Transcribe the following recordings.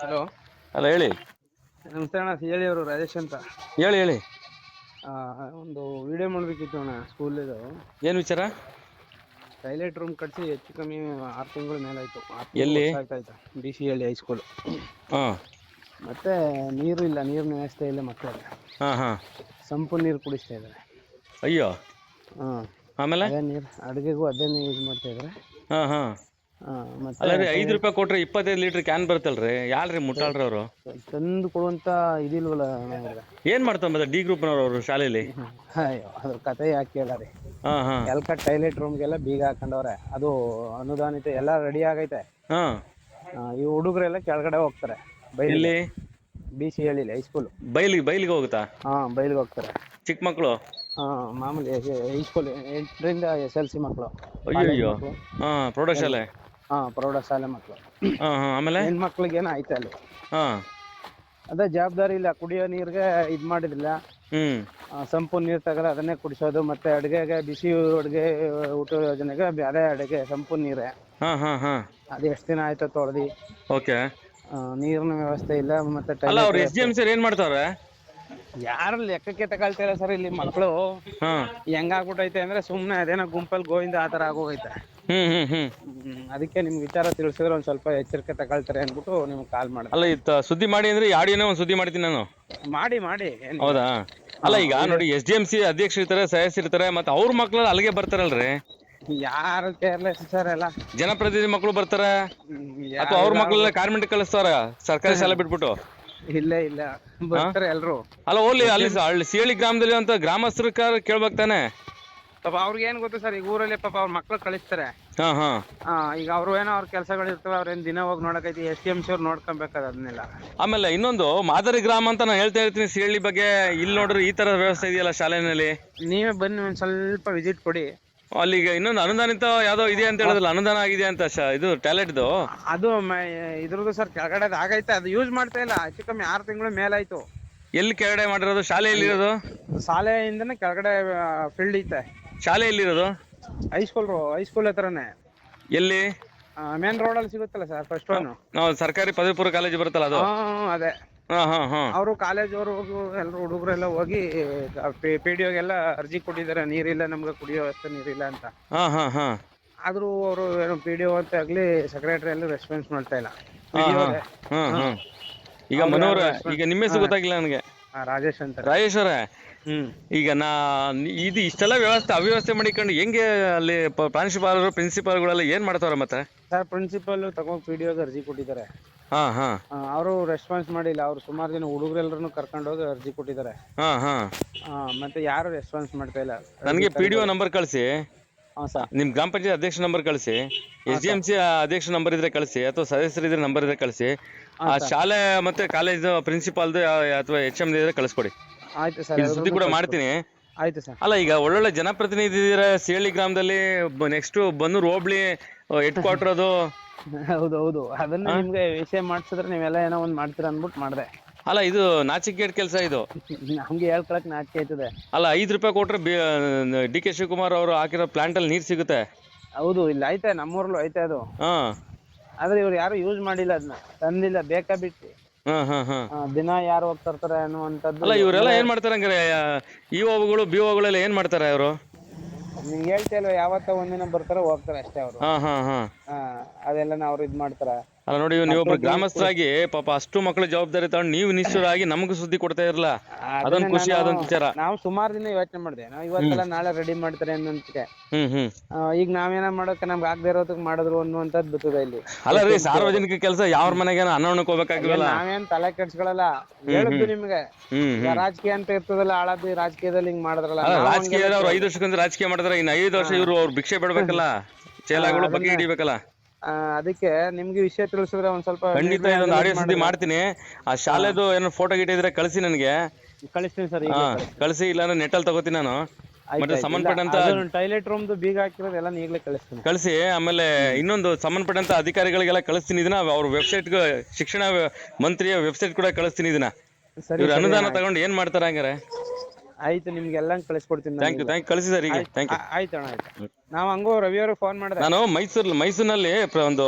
Hello. ಅಲ್ಲ ಹೇಳಿ. ನಮಸ್ತೆ ಅಣ್ಣ ಹೇಳಿ ಅವರು ರಾಜೇಶ್ ಅಂತ. ಹೇಳಿ ಹೇಳಿ. ಆ, ಒಂದು ವಿಡಿಯೋ ಮಾಡಬೇಕಿತ್ತು ಅಣ್ಣ ಸ್ಕೂಲಿದು ಏನು ವಿಚಾರ? ಟೈಲೆಟ್ ರೂಮ್ ಕಟ್ಸಿ ಹೆಚ್ಚು ಕಮ್ಮಿ ಆರು ತಿಂಗಳ ಮೇಲೆ ಆಯ್ತು ಎಲ್ಲಿ? ಆಯ್ತಾಯ್ತು ಡಿ ಸಿ ಹಳ್ಳಿ ಹೈಸ್ಕೂಲ್ ಹಾಂ. ಮತ್ತೆ ನೀರು ಇಲ್ಲ ನೀರಿನ ವ್ಯವಸ್ಥೆ ಇಲ್ಲ ಮಕ್ಕಳಿಗೆ. ಹಾಂ ಹಾಂ. ಸಂಪು ನೀರು ಕುಡಿಸ್ತಾ ಇದ್ದಾರೆ. ಅಯ್ಯೋ. ಹಾಂ. ಆಮೇಲೆ? ಅದೇ ನೀರು ಅಡುಗೆಗೂ ಅದೇ ನೀರು ಯೂಸ್ ಮಾಡ್ತಾ ಇದ್ದಾರೆ. ಹಾಂ ಹಾಂ. ಅಲ್ಲ ರೀ ಐದು ರೂಪಾಯಿ ಕೊಟ್ರೆ ಇಪ್ಪತ್ತೈದು ಲೀಟರ್ ಕ್ಯಾನ್ ಬರುತ್ತಲ್ರಿ? ಯಾಳ್ರಿ ಮುಟ್ಟಾಳ್ರಿ ಅವರು ತಂದು ಕೊಡುವಂತ ಇದಿಲ್ವಲ್ಲ ಏನ್ ಮಾಡ್ತಾರೆ ಮತ್ತೆ ಡಿ ಗ್ರೂಪ್ನವ್ರು ಅವರು ಶಾಲೆಯಲ್ಲಿ ಅಯ್ಯೋ ಅದ್ರ ಕತೆ ಯಾಕೆ ಕೇಳಾರಿ ಹಾ ಹಾ. ಎಲ್ಕ ಟೈಲೆಟ್ ರೂಮ್ಗೆಲ್ಲ ಬೀಗ ಹಾಕೊಂಡವ್ರೆ. ಅದು ಅನುದಾನಿತ ಎಲ್ಲ ರೆಡಿ ಆಗೈತೆ. ಹಾ. ಆ, ಈ ಹುಡುಗರೆಲ್ಲ ಕೆಳಗಡೆ ಹೋಗ್ತಾರೆ. ಬೈಲಿ ಇಲ್ಲಿ ಬಿ ಸಿ ಹೇಳಿಲ್ಲ ಹೈಸ್ಕೂಲ್ ಬೈಲಿಗೆ ಬೈಲಿಗೆ ಹೋಗುತ್ತಾ? ಹಾ ಬೈಲಿಗೆ ಹೋಗ್ತಾರೆ. ಚಿಕ್ಕ ಮಕ್ಕಳು ಹಾ ಮಾಮೂಲಿ ಹೈಸ್ಕೂಲ್ ಎಂಟರಿಂದ ಎಸ್ ಎಲ್ ಸಿ ಮಕ್ಕಳು ಅಯ್ಯೋ ಅಯ್ಯೋ ಪ್ರೌಢಶಾಲೆ ಹಾಂ ಪ್ರೌಢಶಾಲೆ ಮಕ್ಕಳು ಹಾ ಹಾ ಆಮೇಲೆ? ಹೆಣ್ಮಕ್ಳಿಗೆ ಏನೋ ಅಲ್ಲಿ? ಹಾ. ಅದೇ ಜವಾಬ್ದಾರಿ ಇಲ್ಲ ಕುಡಿಯೋ ನೀರಿಗೆ ಇದ್ ಮಾಡಿದಿಲ್ಲ ಹ್ಮ್. ಆ, ಸಂಪು ನೀರ್ ತಗದ್ರೆ ಅದನ್ನೇ ಕುಡಿಸೋದು ಮತ್ತೆ ಅಡುಗೆಗೆ ಬಿಸಿ ಅಡುಗೆ ಊಟ ಯೋಜನೆಗೆ ಬೇರೆ ಅಡುಗೆ ಸಂಪು ನೀರೇ. ಹಾ ಹಾ ಹಾ. ಅದು ಎಷ್ಟು ದಿನ ಆಯ್ತು ತೊಳ್ದು? ಓಕೆ. ನೀರಿನ ವ್ಯವಸ್ಥೆ ಇಲ್ಲ ಮತ್ತೆ ಅಲ್ಲ toilet ಅವ್ರು ಎಸ್ ಡಿ ಎಂ ಸರ್ ಏನು ಮಾಡ್ತಾವ್ರೆ? ಯಾರು ಲೆಕ್ಕಕ್ಕೆ ತಗೊಳ್ತಾರ ಸರ್ ಇಲ್ಲಿ ಮಕ್ಕಳು ಹಾ. ಹೆಂಗಾಗ್ಬಿಟ್ಟೈತೆ ಅಂದ್ರೆ ಸುಮ್ನೆ ಅದೇನೋ ಗುಂಪಲ್ಲಿ ಗೋವಿಂದ ಆ ಥರ ಆಗೋಗೈತೆ. ಹ್ಮ್ ಹ್ಮ್ ಹ್ಮ್, ಅದಕ್ಕೆ ನಿಮ್ಗೆ ವಿಚಾರ ತಿಳಿಸಿದ್ರೆ ಒಂದ್ ಸ್ವಲ್ಪ ಎಚ್ಚರಿಕೆ ತಗೊಳ್ತಾರೆ ಅಂದ್ಬಿಟ್ಟು ನಿಮ್ಗೆ ಕಾಲ್ ಮಾಡಿದೆ. ಅಲ್ಲ ಇತ್ತ ಸುದ್ದಿ ಮಾಡಿ ಅಂದ್ರೆ ಆಡಿಯೋನೇ ಒಂದು ಸುದ್ದಿ ಮಾಡ್ತೀನಿ ನಾನು. ಮಾಡಿ ಮಾಡಿ ಹೌದಾ? ಅಲ್ಲ ಈಗ ನೋಡಿ ಎಸ್ ಡಿ ಎಂ ಸಿ ಅಧ್ಯಕ್ಷರು ಇರ್ತಾರೆ ಸದಸ್ಯರು ಇರ್ತಾರೆ ಮತ್ತೆ ಅವ್ರ ಮಕ್ಳು ಅಲ್ಲಿಗೆ ಬರ್ತಾರಲ್ರಿ? ಯಾರು ಕೇರ್ಲೆಸ್ ಸರ್ ಎಲ್ಲ? ಜನಪ್ರತಿನಿಧಿ ಮಕ್ಕಳು ಬರ್ತಾರೆ? ಹ್ಮ್, ಅಥವಾ ಅವ್ರ ಮಕ್ಳೆಲ್ಲ ಕಾರ್ಮೆಂಟ್ ಕಳಿಸ್ತಾರ? ಸರ್ಕಾರಿ ಶಾಲೆ ಬಿಟ್ಬಿಟ್ಟು? ಇಲ್ಲ ಇಲ್ಲ. ಬರ್ತಾರೆ ಎಲ್ರು. ಅಲ್ಲ ಹೋಗ್ಲಿ ಅಲ್ಲಿ ಸ- ಅಲ್ಲಿ ಸಿಹಳಿ ಗ್ರಾಮದಲ್ಲಿ ಅಂತ ಗ್ರಾಮಸ್ಥರ ಕೇಳ್ಬೇಕು ತಾನೆ? ಪಾಪ ಅವ್ರಿಗೆ ಏನ್ ಗೊತ್ತು ಸರ್ ಈಗ ಊರಲ್ಲಿ ಪಾಪ ಅವ್ರ ಮಕ್ಳು ಕಳಿಸ್ತಾರೆ. ಹಾ ಹಾ. ಆ, ಈಗ ಅವ್ರು ಏನೋ ಅವ್ರ ಕೆಲಸಗಳು ಇರ್ತವೆ ಅವ್ರೇನ್ ದಿನ ಹೋಗಿ ನೋಡಕೈತಿ ಎಸ್ ಟಿ ಎಂ ಸಿ ಅವ್ರು ನೋಡ್ಕೊಬೇಕಾದ ಅದನ್ನೆಲ್ಲ ಆಮೇಲೆ ಇನ್ನೊಂದು ಮಾದರಿ ಗ್ರಾಮ ಅಂತ ನಾನು ಹೇಳ್ತಾ ಇರ್ತೀನಿ ಸಿಹಳ್ಳಿ ಬಗ್ಗೆ. ಇಲ್ಲಿ ನೋಡ್ರಿ ಈ ತರ ವ್ಯವಸ್ಥೆ ಇದೆಯಲ್ಲ ಶಾಲೆನಲ್ಲಿ? ನೀವೇ ಬನ್ನಿ ಒಂದ್ ಸ್ವಲ್ಪ ವಿಸಿಟ್ ಕೊಡಿ. ಅಲ್ಲಿಗೆ ಇನ್ನೊಂದು ಅನುದಾನಿತ ಯಾವ್ದೋ ಇದೆ ಅಂತ ಹೇಳಿದ್ರಲ್ಲ ಅನುದಾನ ಆಗಿದೆ ಅಂತ ಶ- ಇದು ಟ್ಯಾಲೆಂಟ್ದು? ಅದು ಮ- ಇದ್ರದ್ದು ಸರ್ ಕೆಳಗಡೆ ಆಗೈತೆ ಅದು ಯೂಸ್ ಮಾಡ್ತಾ ಇಲ್ಲ ಹೆಚ್ಚು ಕಮ್ಮಿ ಆರು ತಿಂಗಳು ಮೇಲಾಯ್ತು. ಎಲ್ಲಿ ಕೆಳಗಡೆ ಮಾಡಿರೋದು ಶಾಲೆಯಲ್ಲಿ ಇರೋದು ಶಾಲೆಯಿಂದನೇ ಕೆಳಗಡೆ ಫೀಲ್ಡ್ ಐತೆ. ಶಾಲೆ ಎಲ್ಲಿರೋದು ಹೈಸ್ಕೂಲ್ ಹೈಸ್ಕೂಲ್ ಹತ್ರನೇ. ಎಲ್ಲಿ? ಮೇನ್ ಅಲ್ಲಿ ಸಿಗುತ್ತಲ್ಲ ಸರ್ ಫಸ್ಟ್ ಒನ್ ನಾವು ಸರ್ಕಾರಿ ಪದವಿ ಪೂರ್ವ ಕಾಲೇಜ್ ಬರುತ್ತಲ್ಲ ಅದು? ಅದೇ. ಹಾ ಹಾ ಹಾ. ಅವರು ಕಾಲೇಜ್ ಅವರು ಎಲ್ಲರೂ ಹುಡುಗರೆಲ್ಲ ಹೋಗಿ ಪಿ ಡಿ ಎಲ್ಲ ಅರ್ಜಿ ಕೊಟ್ಟಿದ್ದಾರೆ ನೀರಿಲ್ಲ ನಮ್ಗೆ ಕುಡಿಯೋ ವ್ಯವಸ್ಥೆ ನೀರಿಲ್ಲ ಅಂತ. ಹಾ ಹಾ ಹಾ. ಆದ್ರೂ ಅವರು ಏನು ಪಿ ಡಿ ಅಂತ ಆಗ್ಲಿ ಸೆಕ್ರೆಟರಿ ಅಲ್ಲಿ ರೆಸ್ಪಾನ್ಸ್ ಮಾಡ್ತಾ ಇಲ್ಲ. ಹಾ ಹಾ ಹಾ ಹಾ. ಈಗ ಮನೋಹರ ಈಗ ನಿಮ್ಮ ಹೆಸರು ಗೊತ್ತಾಗಿಲ್ಲ ನನಗೆ. ರಾಜೇಶ್ ಅಂತ. ರಾಜೇಶ್ವರ ಹ್ಮ್. ಈಗ ನಾ ಇದು ಇಷ್ಟೆಲ್ಲ ವ್ಯವಸ್ಥೆ ಅವ್ಯವಸ್ಥೆ ಮಾಡಿಕೊಂಡು ಹೆಂಗೆ ಅಲ್ಲಿ ಪ್ರಾಂಶುಪಾಲರು ಪ್ರಿನ್ಸಿಪಾಲ್ಗಳೆಲ್ಲ ಏನ್ ಮಾಡ್ತಾವ್ರೆ ಮತ್ತೆ? ಸರ್ ಪ್ರಿನ್ಸಿಪಲ್ ತಗೊಂಡ್ ಪಿ ಡಿ ಒಗೆ ಅರ್ಜಿ ಕೊಟ್ಟಿದ್ದಾರೆ. ಹಾ ಹಾ. ಅವರು ರೆಸ್ಪಾನ್ಸ್ ಮಾಡಿಲ್ಲ. ಅವ್ರು ಸುಮಾರು ಜನ ಕರ್ಕೊಂಡು ಹೋಗಿ ಅರ್ಜಿ ಕೊಟ್ಟಿದ್ದಾರೆ. ಹಾ ಹಾ. ಆ, ಮತ್ತೆ ಯಾರು ರೆಸ್ಪಾನ್ಸ್ ಮಾಡ್ತಾ ಇಲ್ಲ. ನನಗೆ ಪಿ ಡಿ ಒ ನಂಬರ್ ಕಳಿಸಿ. ಹಾಂ ಸರ್. ನಿಮ್ ಗ್ರಾಮ ಪಂಚಾಯತ್ ಅಧ್ಯಕ್ಷ ನಂಬರ್ ಕಳಿಸಿ. ಎಸ್ ಡಿ ಎಂ ಸಿ ಅಧ್ಯಕ್ಷ ನಂಬರ್ ಇದ್ರೆ ಕಳಿಸಿ ಅಥವಾ ಸದಸ್ಯರಿದ್ರೆ ನಂಬರ್ ಇದ್ರೆ ಕಳಿಸಿ. ಆ ಶಾಲೆ ಮತ್ತೆ ಕಾಲೇಜ್ ಪ್ರಿನ್ಸಿಪಾಲ್ದು ಅಥವಾ ಎಚ್ ಎಂ ಇದ್ರೆ ಕಳಿಸ್ಕೊಡಿ. ಆಯ್ತು ಸರ್ ಸುದ್ದಿ ಕೂಡ ಮಾಡ್ತೀನಿ. ಆಯ್ತು ಸರ್. ಅಲ್ಲ ಈಗ ಒಳ್ಳೊಳ್ಳೆ ಜನಪ್ರತಿನಿಧಿ ಇದ್ದೀರಾ? ಸಿಹಳ್ಳಿ ಗ್ರಾಮದಲ್ಲಿ ನೆಕ್ಸ್ಟ್ ಬನ್ನೂರು ಹೋಬ್ಳಿ ಹೆಡ್ ಕ್ವಾರ್ಟರ್ ಅದು. ಹೌದು ಹೌದು. ಅದನ್ನ ನಿಮ್ಗೆ ವಿಷಯ ಮಾಡ್ಸಿದ್ರೆ ನೀವೆಲ್ಲ ಏನೋ ಒಂದ್ ಮಾಡ್ತೀರಾ ಅನ್ಬಿಟ್ಟು ಮಾಡ್ದೆ. ಅಲ್ಲ ಇದು ನಾಚಿಕೆಟ್ ಕೆಲಸ ಇದು. ನಮ್ಗೆ ಹೇಳ್ಕೊಳಕ್ ನಾಚಿಕೆ ಆಯ್ತದೆ. ಅಲ್ಲ ಐದು ರೂಪಾಯಿ ಕೊಟ್ರೆ ಡಿ ಕೆ ಶಿವಕುಮಾರ್ ಅವರು ಹಾಕಿರೋ ಪ್ಲಾಂಟ್ ಅಲ್ಲಿ ನೀರ್ ಸಿಗುತ್ತೆ. ಹೌದು ಇಲ್ಲಿ ಐತೆ ನಮ್ಮೂರ್ಲು ಐತೆ ಅದು. ಹಾ. ಆದ್ರೆ ಇವ್ರು ಯಾರು ಯೂಸ್ ಮಾಡಿಲ್ಲ ಅದನ್ನ ತಂದಿಲ್ಲ ಬೇಕಾ ಬಿಟ್ಟು. ಹಾ ಹಾ ಹಾ. ಆ, ದಿನ ಯಾರು ಹೋಗ್ತಿರ್ತಾರೆ ಅನ್ನುವಂತದ್ದು ಅನ್ನುವಂಥದ್ದು ಅಲ್ಲ ಇವರೆಲ್ಲ ಏನ್ ಮಾಡ್ತಾರೆ ಹಂಗಾರೆ? ಇ ಬಿ ಏನ್ ಮಾಡ್ತಾರೆ ಅವರು ನಿಮ್ಗೆ ಹೇಳ್ತಾ ಇಲ್ವಾ ಯಾವತ್ತ ಒಂದಿನ ಬರ್ತಾರೆ ಹೋಗ್ತಾರೆ ಅಷ್ಟೇ ಅವರು. ಹಾ ಹಾ ಹಾ. ಅದೆಲ್ಲ ಅವ್ರು ಇದ್ ಮಾಡ್ತಾರ. ಅಲ್ಲ ನೋಡಿ ನೀವೊಬ್ರು ಗ್ರಾಮಸ್ಥರಾಗಿ ಪಾಪ ಅಷ್ಟು ಮಕ್ಕಳ ಜವಾಬ್ದಾರಿ ತಗೊಂಡು ನೀವು ನಿಷ್ಠರಾಗಿ ನಮಗೂ ಸುದ್ದಿ ಕೊಡ್ತಾ ಇರಲ್ಲ ಅದೊಂದು ಖುಷಿ ಆದಂತ ವಿಚಾರ. ನಾವು ಸುಮಾರು ದಿನ ಯೋಚನೆ ಮಾಡಿದೆ. ನಾವು ಇವತ್ತೆಲ್ಲ ನಾಳೆ ರೆಡಿ ಮಾಡ್ತಾರೆ ಅನ್ನೋದಕ್ಕೆ ಹ್ಮ್ ಹ್ಮ್. ಈಗ ನಾವೇನ ಮಾಡೋಕೆ ನಮ್ಗೆ ಆಗದೆ ಇರೋದಕ್ಕೆ ಮಾಡಿದ್ರು ಅನ್ನುವಂಥದ್ದು ಬರ್ತದೆ ಇಲ್ಲಿ. ಅಲ್ಲ ರೀ ಸಾರ್ವಜನಿಕ ಕೆಲಸ ಯಾವ ಮನೆಗೆ ಅನ್ನೋಣಕ್ಕೆ ಹೋಗ್ಬೇಕಾಗಿಲ್ಲ ನಾವೇನ್ ತಲೆ ಕೆಡ್ಸ್ಕೊಳಲ್ಲ. ಹೇಳಿದ್ದು ನಿಮ್ಗೆ. ರಾಜಕೀಯ ಅಂತ ಇರ್ತದಲ್ಲ ಹಾಳಾದಿ ರಾಜಕೀಯದಲ್ಲಿ ಹಿಂಗ್ ಮಾಡಿದ್ರಲ್ಲ ರಾಜಕೀಯ ಅವ್ರು ಐದು ವರ್ಷಕ್ಕೊಂದು ರಾಜಕೀಯ ಮಾಡಿದ್ರೆ ಇನ್ನು ಐದು ವರ್ಷ ಇವರು ಅವ್ರು ಭಿಕ್ಷೆ ಬಿಡ್ಬೇಕಲ್ಲ? ಚೇಲಾಗಳು ಬಗ್ಗೆ ಹಿಡಿಬೇಕಲ್ಲ? ಅದಕ್ಕೆ ನಿಮ್ಗೆ ವಿಷಯ ತಿಳಿಸಿದ್ರೆ ಒಂದ್ ಸ್ವಲ್ಪ ಖಂಡಿತ ಇದೊಂದು ಆಡಿಯೋ ಸುದ್ದಿ ಮಾಡ್ತೀನಿ. ಆ ಶಾಲೆದು ಏನೋ ಫೋಟೋ ಗಿಟ್ಟಿದ್ರೆ ಕಳಿಸಿ ನನಗೆ. ಕಳಿಸ್ತೀನಿ ಸರ್ ಕಳ್ಸಿ ಹಾ ಕಳಿಸಿ ಇಲ್ಲಾಂದ್ರೆ ನೆಟ್ಟಲ್ಲಿ ತಗೋತೀನಿ ನಾನು. ಮತ್ತೆ ಸಂಬಂಧಪಟ್ಟಂತ ಟಾಯ್ಲೆಟ್ ರೂಮ್ ಬೀಗ ಹಾಕಿರೋದು ಎಲ್ಲ ಈಗಲೇ ಕಳಿಸ್ತೀನಿ. ಕಳಿಸಿ ಆಮೇಲೆ ಇನ್ನೊಂದು ಸಂಬಂಧಪಟ್ಟಂತ ಅಧಿಕಾರಿಗಳಿಗೆಲ್ಲ ಕಳಿಸ್ತೀನಿ ಇದನ್ನ. ಅವ್ರ ವೆಬ್ಸೈಟ್ ಶಿಕ್ಷಣ ಮಂತ್ರಿಯ ವೆಬ್ಸೈಟ್ ಕೂಡ ಕಳಿಸ್ತೀನಿ ಇದನ್ನ. ಇವ್ರ ಅನುದಾನ ತಗೊಂಡು ಏನ್ ಮಾಡ್ತಾರೆ ಹಂಗಾರೆ? ಆಯ್ತು ನಿಮ್ಗೆಲ್ಲ ಕಳಿಸ್ಕೊಡ್ತೀನಿ ಥ್ಯಾಂಕ್ ಯು ಥ್ಯಾಂಕ್ ಕಳಿಸಿ ಸರ್ ಈಗ. ಥ್ಯಾಂಕ್ ಯು ಆಯ್ತು ಅಣ್ಣ ಆಯ್ತು. ನಾವು ಹಂಗೋ ರವಿ ಅವ್ರಿಗೆ ಫೋನ್ ಮಾಡಿದೆ. ನಾನು ಮೈಸೂರ್ ಮೈಸೂರಿನಲ್ಲಿ ಪ್ರ- ಒಂದು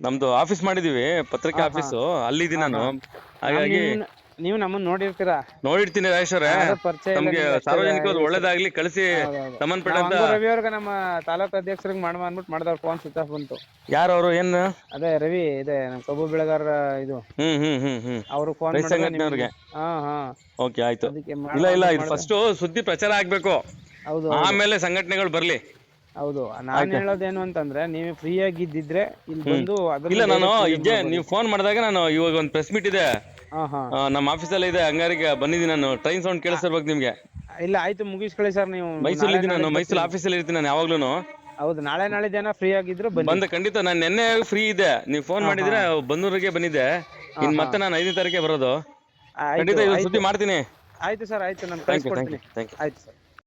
ನಮ್ದು ಆಫೀಸ್ ಮಾಡಿದೀವಿ ಪತ್ರಿಕೆ ಆಫೀಸು ಅಲ್ಲಿದ್ದೀನಿ ನಾನು. ಹಾಗಾಗಿ ನೀವು ನಮ್ಮನ್ನ ನೋಡಿರ್ತೀರಾ? ನೋಡಿರ್ತೀನಿ ರಾಜೇಶ್ವರ ಪರಿಚಯ ಇಲ್ಲ ನಮ್ಗೆ ನಿಮ್ಗೆ ಅಷ್ಟೇ ಸಾರ್ವಜನಿಕರು ಒಳ್ಳೇದಾಗ್ಲಿ ಕಳಿಸಿ ಸಂಬಂಧಪಟ್ಟ ಸಂಬಂಧಪಟ್ಟಂತ ನಾವು ರವಿ ಅವ್ರಿಗೆ ನಮ್ಮ ತಾಲೂಕು ಅಧ್ಯಕ್ಷರಿಗೆ ಮಾಡುವ ಅಂದ್ಬಿಟ್ಟು ಮಾಡಿದವ್ರು ಫೋನ್ ಸ್ವಿಚ್ ಆಫ್ ಬಂತು. ಯಾರು ಅವರು ಏನ್? ಅದೇ ರವಿ ಇದೆ ನಮ್ಮ ಕಬ್ಬು ಬೆಳೆಗಾರ ಇದು. ಹ್ಮ್ ಹ್ಮ್ ಹ್ಮ್ ಹ್ಮ್. ಅವ್ರು ಫೋನ್ ರೈತ ಸಂಘಟನೆಯವ್ರಿಗೆ ಹಾ ಹಾ. ಓಕೆ ಆಯ್ತು. ಅದಕ್ಕೆ ಇಲ್ಲ ಇಲ್ಲ ಇದು ಫಸ್ಟ್ ಸುದ್ದಿ ಪ್ರಚಾರ ಆಗ್ಬೇಕು. ಹೌದು ಆಮೇಲೆ ಸಂಘಟನೆಗಳು ಬರ್ಲಿ. ಹೌದು ನಾನು ಹೇಳೋದೇನು ಅಂತಂದ್ರೆ ನೀವು ಫ್ರೀ ಆಗಿದ್ದಿದ್ರೆ ಇಲ್ಲಿ ಬಂದು ಅದ್ರ ಇಲ್ಲ ನಾನು ಇದೆ ನೀವು ಫೋನ್ ಮಾಡಿದಾಗ ನಾನು ಇವಾಗ ಒಂದು ಪ್ರೆಸ್ ಮೀಟ್ ಇದೆ. ನಮ್ಮ ಆಫೀಸಲ್ಲಿ ಇದೆ ಹಂಗಾರಿಗೆ ಬಂದಿದ್ದೀನಿ ನಾನು. ಟ್ರೈನ್ ಸೌಂಡ್ ಕೇಳಿಸಿರ್ಬೇಕು ನಿಮ್ಗೆ. ಇಲ್ಲ ಆಯ್ತು ಮುಗಿಸ್ಕೊಳ್ಳಿ ಸರ್ ನೀವು. ಮೈಸೂರಲ್ಲಿ ಇದ್ದೀನಿ ನಾನು ಮೈಸೂರು ಆಫೀಸಲ್ಲಿ ಇರ್ತೀನಿ ನಾನು ಯಾವಾಗ್ಲೂ ಹೌದು ನಾಳೆ ನಾಳೆ ಜನ ಫ್ರೀ ಆಗಿದ್ರು ಬನ್ನಿ. ಬಂದ ಖಂಡಿತ ನಾನು ನಿನ್ನೆ ಫ್ರೀ ಇದೆ ನೀವು ಫೋನ್ ಮಾಡಿದ್ರೆ ಬಂದೂರಿಗೆ ಬಂದಿದ್ದೆ ಇನ್ ಮತ್ತೆ ನಾನು ಐದನೇ ತಾರೀಕೆ ಬರೋದು. ಆಯ್ತು ಖಂಡಿತ ಇವತ್ತು ಸುದ್ದಿ ಮಾಡ್ತೀನಿ. ಆಯ್ತು ಸರ್ ಆಯ್ತು ನಾನು ಕಳಿಸ್ಕೊಡ್ತೀನಿ. ಆಯ್ತು ಸರ್.